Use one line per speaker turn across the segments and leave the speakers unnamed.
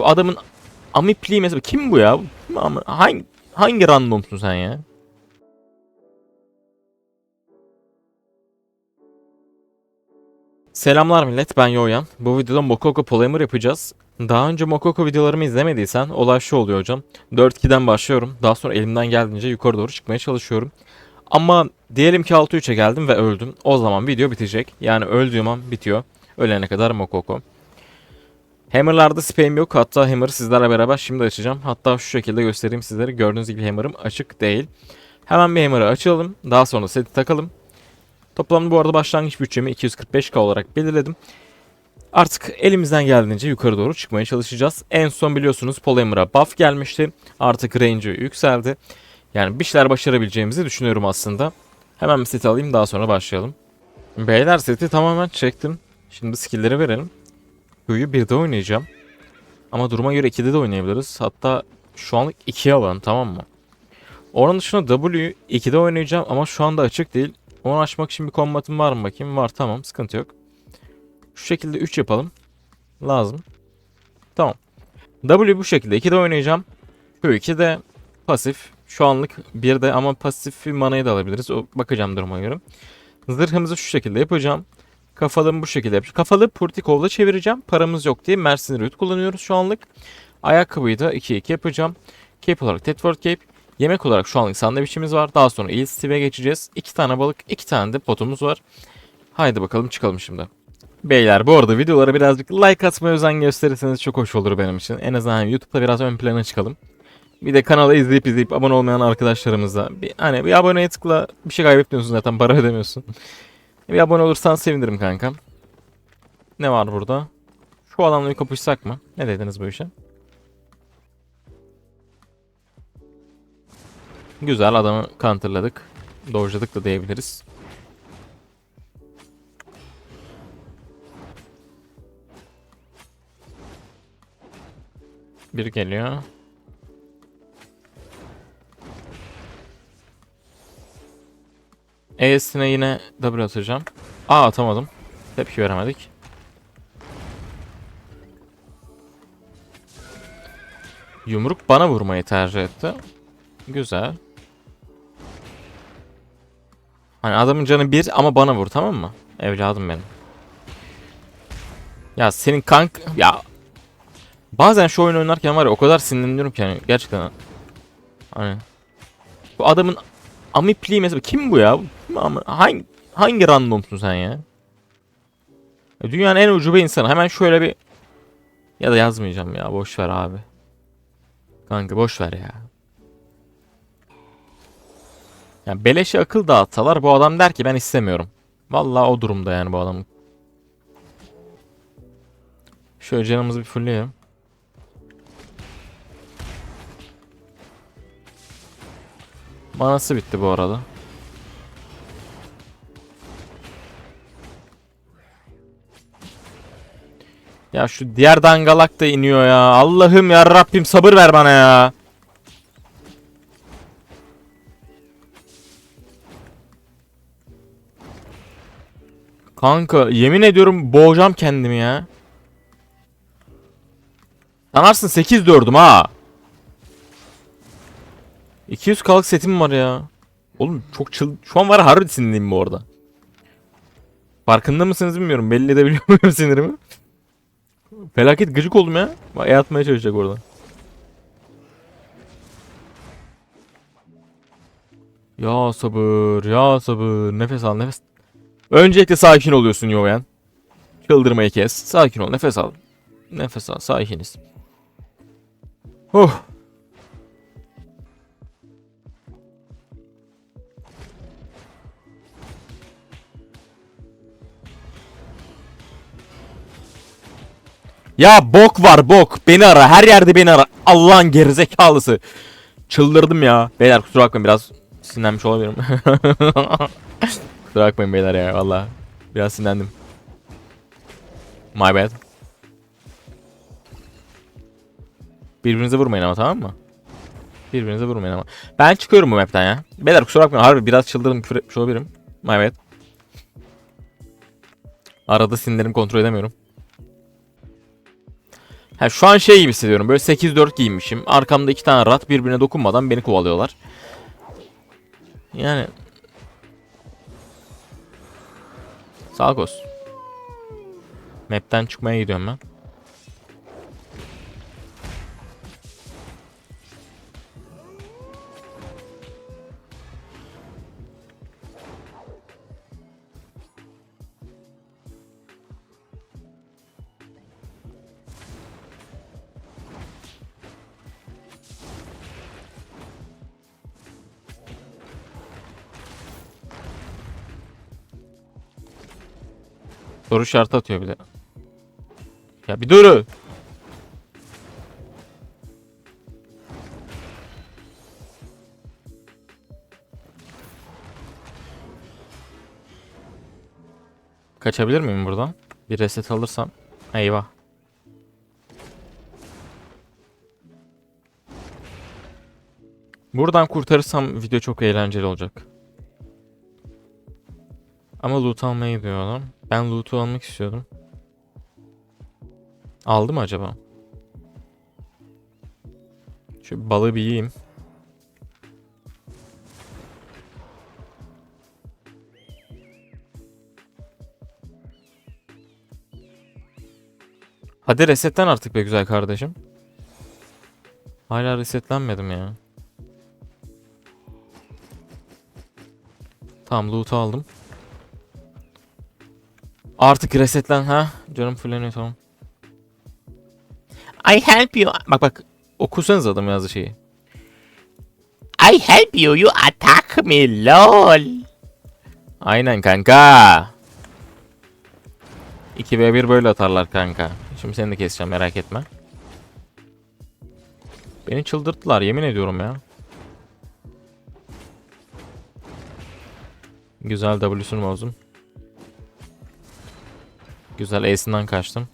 Bu adamın amipliği mesela kim bu ya? Hangi, hangi randomsun sen ya? Selamlar millet ben Yoyan. Bu videoda Mokoko Polymer yapacağız. Daha önce Mokoko videolarımı izlemediysen olay şu oluyor hocam. 4-2'den başlıyorum. Daha sonra elimden geldiğince yukarı doğru çıkmaya çalışıyorum. Ama diyelim ki 6-3'e geldim ve öldüm. O zaman video bitecek. Yani öldüğüm an bitiyor. Ölene kadar Mokoko. Hammer'larda spam yok. Hatta Hammer'ı sizlerle beraber şimdi açacağım. Hatta şu şekilde göstereyim sizlere. Gördüğünüz gibi Hammer'ım açık değil. Hemen bir Hammer'ı açalım. Daha sonra seti takalım. Toplamda bu arada başlangıç bütçemi 245k olarak belirledim. Artık elimizden geldiğince yukarı doğru çıkmaya çalışacağız. En son biliyorsunuz Polymer'a buff gelmişti. Artık range'ı yükseldi. Yani bir şeyler başarabileceğimizi düşünüyorum aslında. Hemen bir seti alayım daha sonra başlayalım. Beyler seti tamamen çektim. Şimdi skill'leri verelim. Q'yu 1'de oynayacağım. Ama duruma göre 2'de de oynayabiliriz. Hatta şu anlık 2'ye alalım tamam mı? Onun dışında W'yu 2'de oynayacağım ama şu anda açık değil. Onu açmak için bir kombatım var mı bakayım? Var tamam sıkıntı yok. Şu şekilde 3 yapalım. Lazım. Tamam. W bu şekilde 2'de oynayacağım. Q2 de pasif. Şu anlık 1'de ama pasif manayı da alabiliriz. O bakacağım duruma göre. Zırhımızı şu şekilde yapacağım. Kafalımı bu şekilde yapacağım. Kafalı Purtikov'la çevireceğim. Paramız yok diye Mercenary Root kullanıyoruz şu anlık. Ayakkabıyı da 2-2 yapacağım. Cape olarak Tedford Cape. Yemek olarak şu anlık sandviçimiz var. Daha sonra Eel Steve'e geçeceğiz. 2 tane balık, 2 tane de potumuz var. Haydi bakalım çıkalım şimdi. Beyler bu arada videolara birazcık like atmaya özen gösterirseniz çok hoş olur benim için. En azından YouTube'da biraz ön plana çıkalım. Bir de kanala izleyip izleyip abone olmayan arkadaşlarımıza bir, hani bir aboneye tıkla bir şey kaybetmiyorsun zaten para ödemiyorsun. Bir abone olursan sevinirim kankam. Ne var burada? Şu adamla bir kapışsak mı? Ne dediniz bu işe? Güzel adamı counterladık. Dojladık da diyebiliriz. Bir geliyor. E'sine yine W atacağım. A atamadım. Tepki veremedik. Yumruk bana vurmayı tercih etti. Güzel. Hani adamın canı bir ama bana vur tamam mı? Evladım benim. Ya senin kank... Ya... Bazen şu oyun oynarken var ya o kadar sinirleniyorum ki hani gerçekten. Hani... Bu adamın amipliği mesela kim bu ya? Hangi hangi randomsun sen ya? Ya Dünyanın en ucube insanı. Hemen şöyle bir ya da yazmayacağım ya. Boş ver abi. Kanka boş ver ya. Ya beleşe akıl dağıtsalar bu adam der ki ben istemiyorum. Vallahi o durumda yani bu adam. Şöyle canımızı bir fullleyelim. Manası bitti bu arada. Ya şu diğer dangalak da iniyor ya. Allah'ım ya Rabbim sabır ver bana ya. Kanka yemin ediyorum boğacağım kendimi ya. Sanarsın 8 dördüm ha. 200 kalık setim var ya. Oğlum çok çıl... Şu an var harbi sinirliyim bu arada. Farkında mısınız bilmiyorum. Belli edebiliyor muyum sinirimi? Felaket gıcık oldum ya. Bak E atmaya çalışacak orada. Ya sabır, ya sabır. Nefes al, nefes. Öncelikle sakin oluyorsun Yoven. Çıldırmayı kes. Sakin ol, nefes al. Nefes al, sakiniz. Oh. Ya bok var bok. Beni ara. Her yerde beni ara. Allah'ın gerizekalısı. Çıldırdım ya. Beyler kusura bakmayın biraz sinirlenmiş olabilirim. kusura bakmayın beyler ya valla. Biraz sinirlendim. My bad. Birbirinize vurmayın ama tamam mı? Birbirinize vurmayın ama. Ben çıkıyorum bu map'ten ya. Beyler kusura bakmayın harbi biraz çıldırdım küfür etmiş olabilirim. My bad. Arada sinirlerimi kontrol edemiyorum. Ha, şu an şey gibi hissediyorum. Böyle 8-4 giymişim. Arkamda iki tane rat birbirine dokunmadan beni kovalıyorlar. Yani olsun. Map'ten çıkmaya gidiyorum ben. Soru işareti atıyor bir de. Ya bir dur. Kaçabilir miyim buradan? Bir reset alırsam. Eyvah. Buradan kurtarırsam video çok eğlenceli olacak. Ama loot almaya gidiyor adam. Ben loot'u almak istiyordum. Aldı mı acaba? Şu balığı bir yiyeyim. Hadi resetten artık be güzel kardeşim. Hala resetlenmedim ya. Tamam loot'u aldım. Artık resetlen ha. Canım fulleniyor tamam. I help you. Bak bak. Okusanız adam yazdığı şeyi.
I help you, you attack me, lol.
Aynen kanka. 2v1 böyle atarlar kanka. Şimdi seni de keseceğim merak etme. Beni çıldırttılar yemin ediyorum ya. Güzel W'sunu bozdum. Güzel E'sinden kaçtım.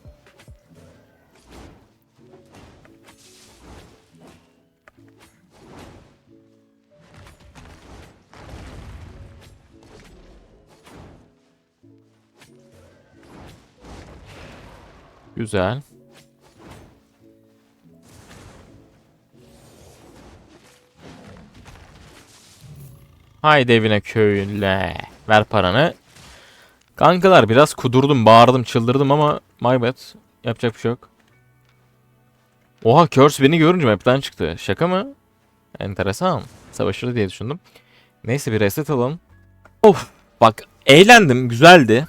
Güzel. Haydi evine köyüne. Ver paranı. Kankalar biraz kudurdum, bağırdım, çıldırdım ama my bad. Yapacak bir şey yok. Oha Curse beni görünce map'ten çıktı. Şaka mı? Enteresan. Savaşır diye düşündüm. Neyse bir reset alalım. Of bak eğlendim güzeldi.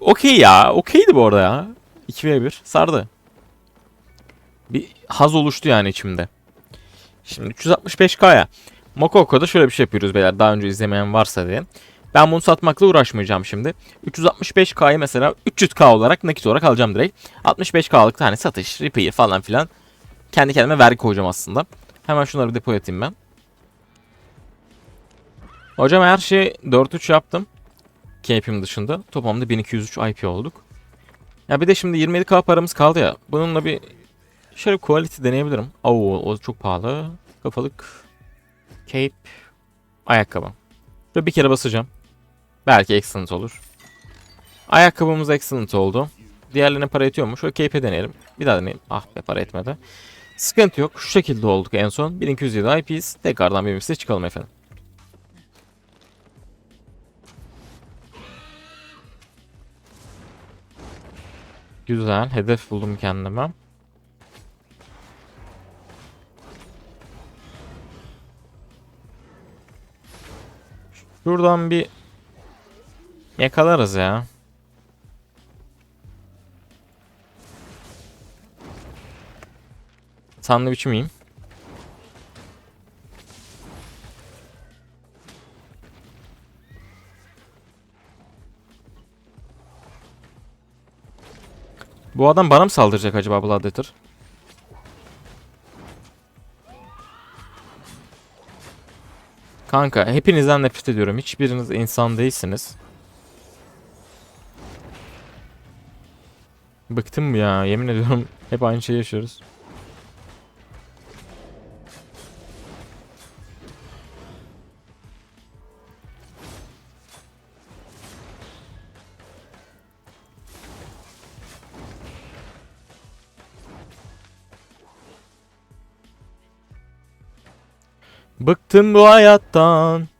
Okey ya okeydi bu arada ya. 2v1 sardı. Bir haz oluştu yani içimde. Şimdi 365k'ya. Mokoko'da şöyle bir şey yapıyoruz beyler daha önce izlemeyen varsa diye. Ben bunu satmakla uğraşmayacağım şimdi. 365K'yı mesela 300K olarak nakit olarak alacağım direkt. 65K'lık tane satış, repair falan filan. Kendi kendime vergi koyacağım aslında. Hemen şunları depo atayım ben. Hocam her şeyi 4-3 yaptım. KP'm dışında. Toplamda 1203 IP olduk. Ya bir de şimdi 27K paramız kaldı ya. Bununla bir şöyle quality deneyebilirim. Oo o çok pahalı. Kafalık. Cape. Ayakkabı. Şöyle bir kere basacağım. Belki excellent olur. Ayakkabımız excellent oldu. Diğerlerine para yetiyor mu? Şöyle cape'e deneyelim. Bir daha deneyelim. Ah be para etmedi. Sıkıntı yok. Şu şekilde olduk en son. 1207 IP'yiz. Tekrardan bir misli çıkalım efendim. Güzel. Hedef buldum kendime. Şuradan bir yakalarız ya. Sandviç miyim? Bu adam bana mı saldıracak acaba Bloodletter? Kanka hepinizden nefret ediyorum. Hiçbiriniz insan değilsiniz. Bıktım ya yemin ediyorum hep aynı şeyi yaşıyoruz. Bıktım bu hayattan.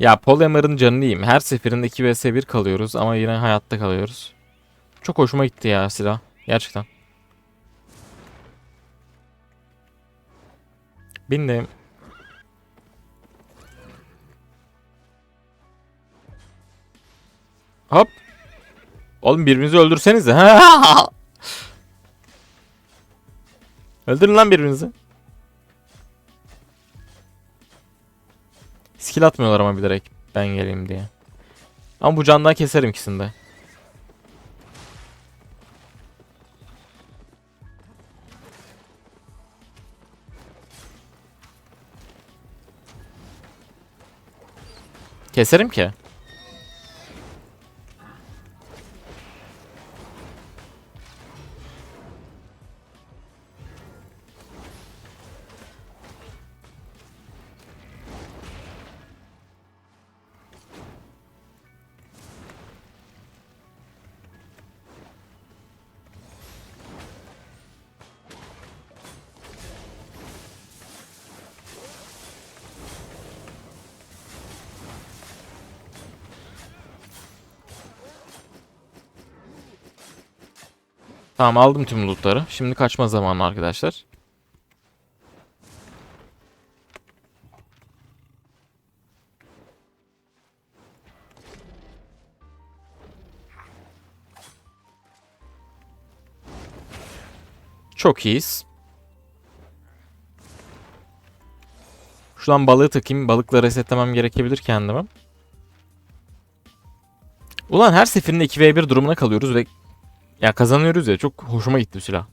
Ya Polymer'ın canını yiyeyim. Her seferinde 2 vs 1 kalıyoruz ama yine hayatta kalıyoruz. Çok hoşuma gitti ya silah. Gerçekten. Bindim. Hop. Oğlum birbirinizi öldürsenize. Öldürün lan birbirinizi. Skill atmıyorlar ama bilerek ben geleyim diye. Ama bu candan keserim ikisini de. Keserim ki. Tamam aldım tüm lootları. Şimdi kaçma zamanı arkadaşlar. Çok iyiyiz. Şuradan balığı takayım. Balıkla resetlemem gerekebilir kendime. Ulan her seferinde 2v1 durumuna kalıyoruz ve ya kazanıyoruz ya çok hoşuma gitti silah.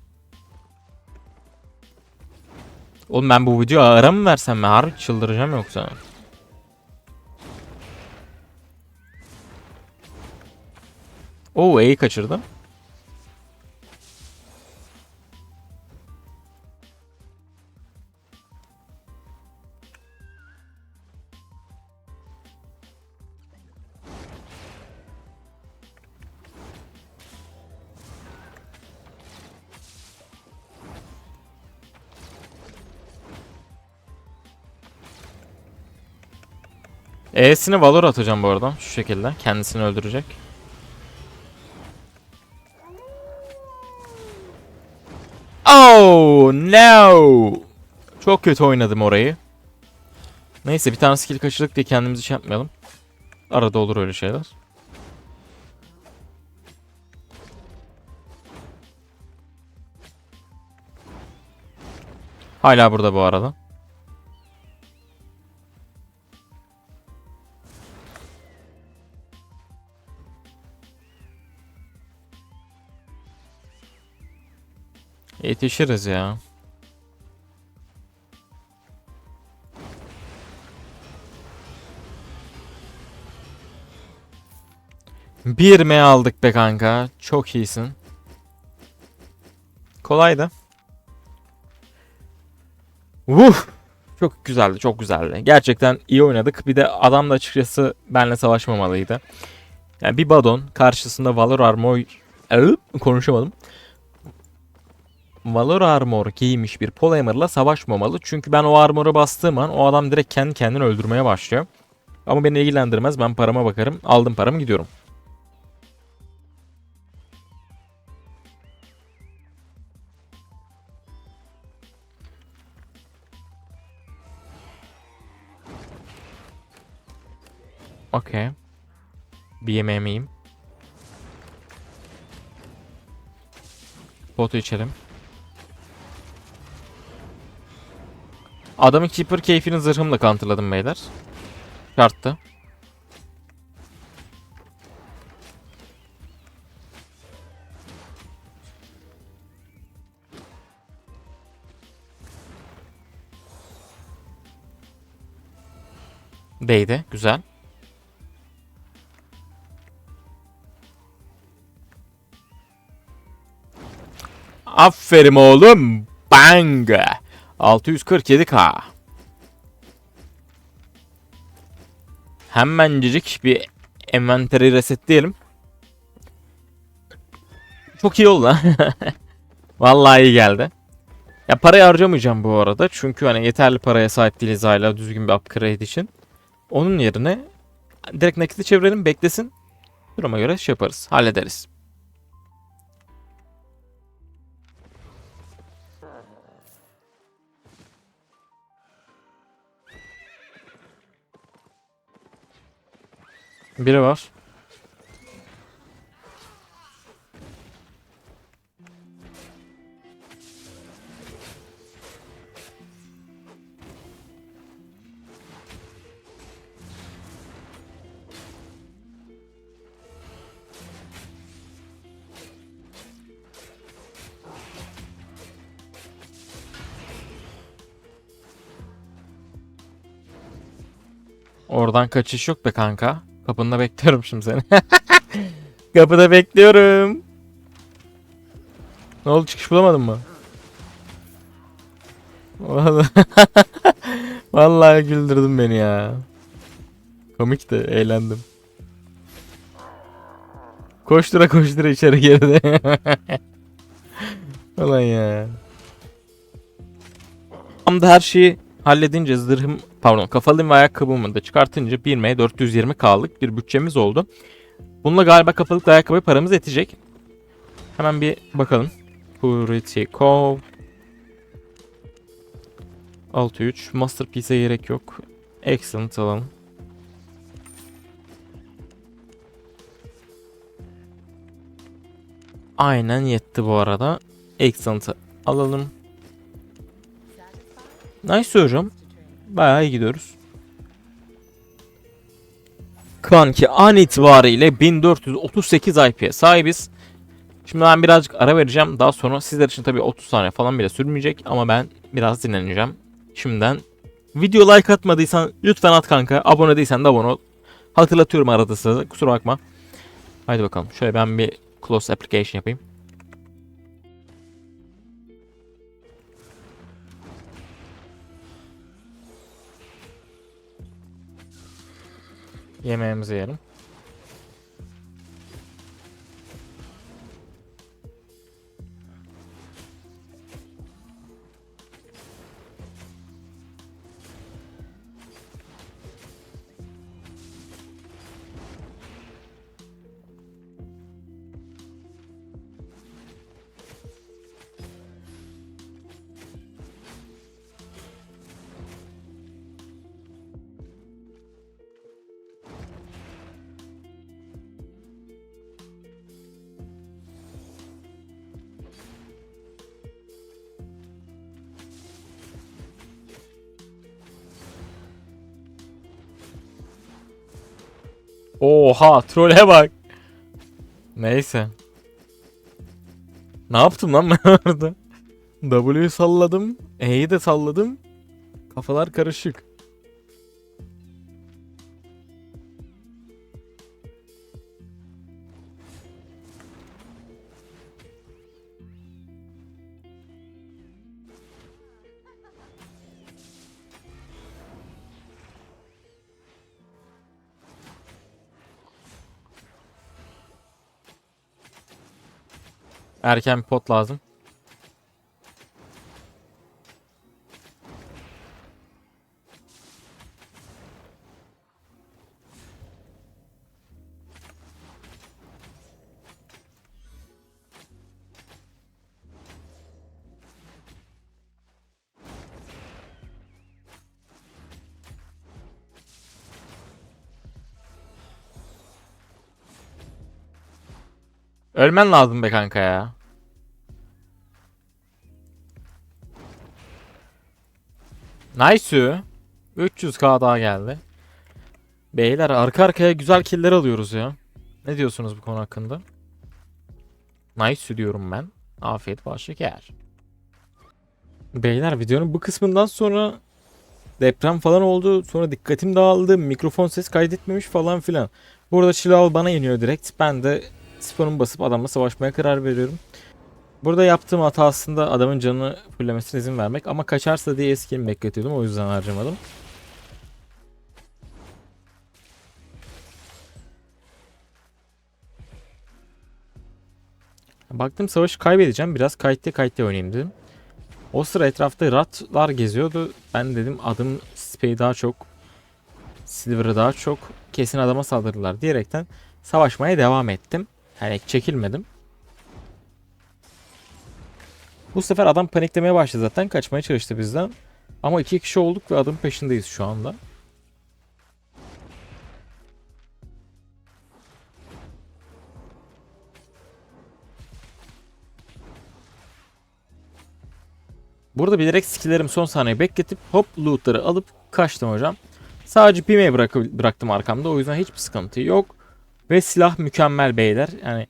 Oğlum ben bu videoyu ara mı versem mi? Harbi çıldıracağım yoksa. Oo E'yi kaçırdım. E'sini Valor atacağım bu arada. Şu şekilde. Kendisini öldürecek. Oh no. Çok kötü oynadım orayı. Neyse bir tane skill kaçırdık diye kendimizi şey yapmayalım. Arada olur öyle şeyler. Hala burada bu arada. Yetişiriz ya. Bir M aldık be kanka. Çok iyisin. Kolaydı. Vuh! Çok güzeldi, çok güzeldi. Gerçekten iyi oynadık. Bir de adam da açıkçası benimle savaşmamalıydı. Yani bir Badon karşısında Valor Armor... Konuşamadım. Valor Armor giymiş bir Polymer'la savaşmamalı. Çünkü ben o armoru bastığım an o adam direkt kendi kendini öldürmeye başlıyor. Ama beni ilgilendirmez. Ben parama bakarım. Aldım paramı gidiyorum. Okey. Bir yemeğimi yiyeyim. Botu içelim. Adamın keeper keyfini zırhımla counterladım beyler. Şarttı. Değdi. Güzel. Aferin oğlum. Bang. 647k. Hemencecik bir envanteri resetleyelim. Çok iyi oldu. Vallahi iyi geldi. Ya parayı harcamayacağım bu arada. Çünkü hani yeterli paraya sahip değiliz hala düzgün bir upgrade için. Onun yerine direkt nakiti çevirelim beklesin. Duruma göre şey yaparız. Hallederiz. Biri var. Oradan kaçış yok be kanka. Kapında bekliyorum şimdi seni. Kapıda bekliyorum. Ne oldu çıkış bulamadın mı? Vallahi, Vallahi güldürdün beni ya. Komikti, eğlendim. Koştura koştura içeri girdi. Ulan ya. Tam da her şeyi halledince zırhım pardon kafalığım ve ayakkabımı da çıkartınca 1M 420K'lık bir bütçemiz oldu. Bununla galiba kafalık ve ayakkabı paramız yetecek. Hemen bir bakalım. Purity Cove 6-3 Masterpiece'e gerek yok. Excellent alalım. Aynen yetti bu arada. Excellent'ı alalım. Nice hocam. Bayağı iyi gidiyoruz. Kanki an itibariyle 1438 IP'ye sahibiz. Şimdi ben birazcık ara vereceğim. Daha sonra sizler için tabii 30 saniye falan bile sürmeyecek. Ama ben biraz dinleneceğim. Şimdiden video like atmadıysan lütfen at kanka. Abone değilsen de abone ol. Hatırlatıyorum arada size. Kusura bakma. Haydi bakalım. Şöyle ben bir close application yapayım. Yemeğimizi yiyelim. Oha trole bak. Neyse. Ne yaptım lan ben orada? W'yu salladım. E'yi de salladım. Kafalar karışık. Erken bir pot lazım. Ölmen lazım be kanka ya. Nice. 300k daha geldi. Beyler arka arkaya güzel killer alıyoruz ya. Ne diyorsunuz bu konu hakkında? Nice diyorum ben. Afiyet bal şeker. Beyler videonun bu kısmından sonra deprem falan oldu. Sonra dikkatim dağıldı. Mikrofon ses kaydetmemiş falan filan. Burada Çilav bana iniyor direkt. Ben de spawn basıp adamla savaşmaya karar veriyorum. Burada yaptığım hata aslında adamın canını fullemesine izin vermek ama kaçarsa diye eskimi bekletiyordum o yüzden harcamadım. Baktım savaşı kaybedeceğim. Biraz kayıtlı kayıtlı oynayayım dedim. O sıra etrafta ratlar geziyordu. Ben dedim adım Spey'i daha çok Silver'ı daha çok kesin adama saldırırlar diyerekten savaşmaya devam ettim. Yani çekilmedim. Bu sefer adam paniklemeye başladı zaten. Kaçmaya çalıştı bizden. Ama iki kişi olduk ve adım peşindeyiz şu anda. Burada bilerek skill'lerimi son saniye bekletip hop loot'ları alıp kaçtım hocam. Sadece pimeyi bırak bıraktım arkamda o yüzden hiçbir sıkıntı yok. Ve silah mükemmel beyler. Yani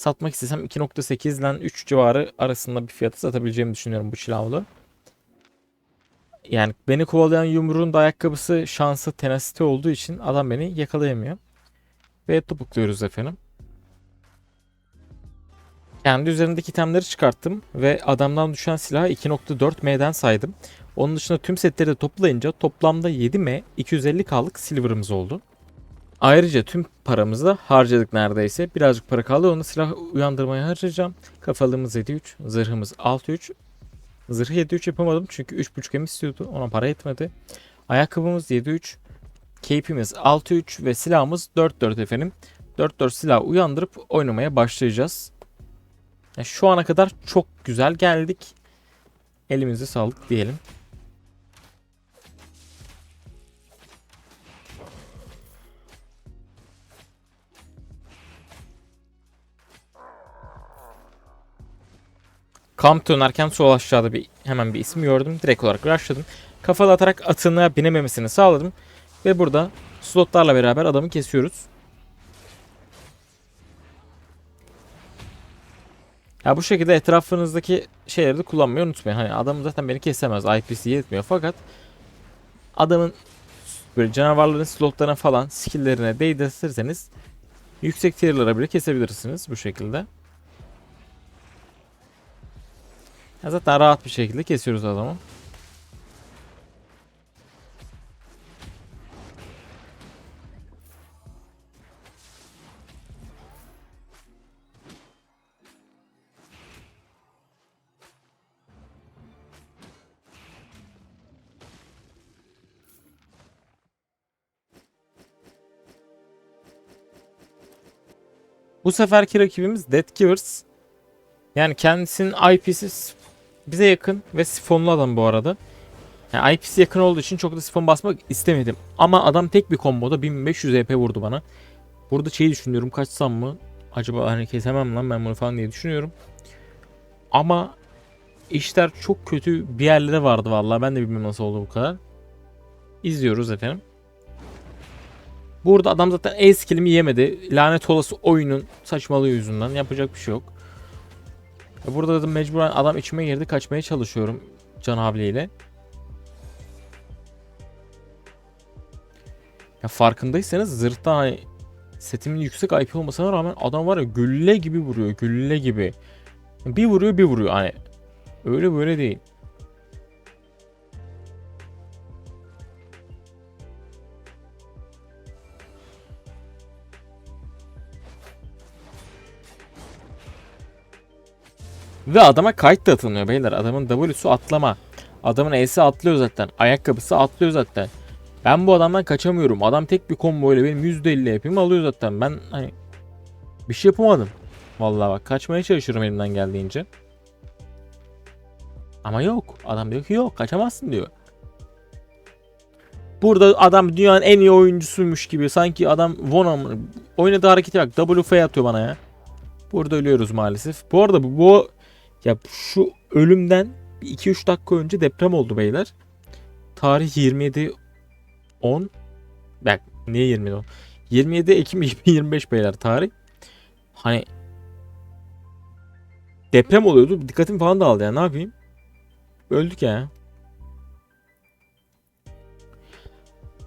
satmak istesem 2.8 ile 3 civarı arasında bir fiyatı satabileceğimi düşünüyorum bu silahlı. Yani beni kovalayan yumruğun da ayakkabısı şansı tenasite olduğu için adam beni yakalayamıyor. Ve topukluyoruz efendim. Kendi üzerindeki itemleri çıkarttım ve adamdan düşen silahı 2.4M'den saydım. Onun dışında tüm setleri de toplayınca toplamda 7M 250K'lık silver'ımız oldu. Ayrıca tüm paramızı da harcadık neredeyse. Birazcık para kaldı onu silah uyandırmaya harcayacağım. Kafalığımız 7.3, zırhımız 6.3. Zırhı 7.3 yapamadım çünkü 3.5M istiyordu. Ona para yetmedi. Ayakkabımız 7.3. Cape'imiz 6.3 ve silahımız 4.4 efendim. 4.4 silah uyandırıp oynamaya başlayacağız. Yani şu ana kadar çok güzel geldik. Elimize sağlık diyelim. Kamp dönerken sol aşağıda bir hemen bir isim gördüm. Direkt olarak rushladım. Kafalı atarak atına binememesini sağladım. Ve burada slotlarla beraber adamı kesiyoruz. Ya bu şekilde etrafınızdaki şeyleri de kullanmayı unutmayın. Hani adam zaten beni kesemez. IPC yetmiyor fakat adamın böyle canavarların slotlarına falan skill'lerine değdirirseniz yüksek tier'lara bile kesebilirsiniz bu şekilde. Ya zaten rahat bir şekilde kesiyoruz adamı. Bu seferki rakibimiz Dead Givers. Yani kendisinin IP'si bize yakın ve sifonlu adam bu arada. Yani IP'si yakın olduğu için çok da sifon basmak istemedim. Ama adam tek bir komboda 1500 EP vurdu bana. Burada şeyi düşünüyorum kaçsam mı? Acaba hani kesemem lan ben bunu falan diye düşünüyorum. Ama işler çok kötü bir yerlere vardı vallahi ben de bilmiyorum nasıl oldu bu kadar. İzliyoruz efendim. Burada adam zaten E skillimi yemedi. Lanet olası oyunun saçmalığı yüzünden yapacak bir şey yok. E Burada da mecburen adam içime girdi kaçmaya çalışıyorum Can havliyle. Ya farkındaysanız zırhta hani setimin yüksek IP olmasına rağmen adam var ya gülle gibi vuruyor gülle gibi. Bir vuruyor bir vuruyor hani öyle böyle değil. Ve adama kayıt da atılmıyor beyler. Adamın W'su atlama. Adamın E'si atlıyor zaten. Ayakkabısı atlıyor zaten. Ben bu adamdan kaçamıyorum. Adam tek bir combo ile benim %50 yapayım alıyor zaten. Ben hani bir şey yapamadım. Vallahi bak kaçmaya çalışıyorum elimden geldiğince. Ama yok. Adam diyor ki yok kaçamazsın diyor. Burada adam dünyanın en iyi oyuncusuymuş gibi. Sanki adam Vona? Oynadığı hareketi bak. WF atıyor bana ya. Burada ölüyoruz maalesef. Bu arada bu, bu ya şu ölümden 2-3 dakika önce deprem oldu beyler. Tarih 27 10 Bak niye 27 10? 27 Ekim 2025 beyler tarih. Hani deprem oluyordu. Dikkatim falan dağıldı ya. Ne yapayım? Öldük ya.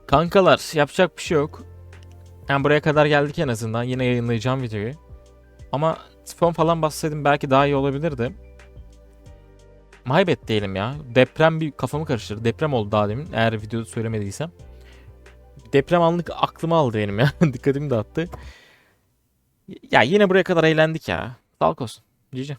Kankalar yapacak bir şey yok. Yani buraya kadar geldik en azından. Yine yayınlayacağım videoyu. Ama sifon falan bassaydım belki daha iyi olabilirdi. Maybet diyelim ya. Deprem bir kafamı karıştırdı. Deprem oldu daha demin. Eğer videoda söylemediysem. Deprem anlık aklımı aldı benim ya. Dikkatimi dağıttı. Ya yine buraya kadar eğlendik ya. Sağlık olsun. GG.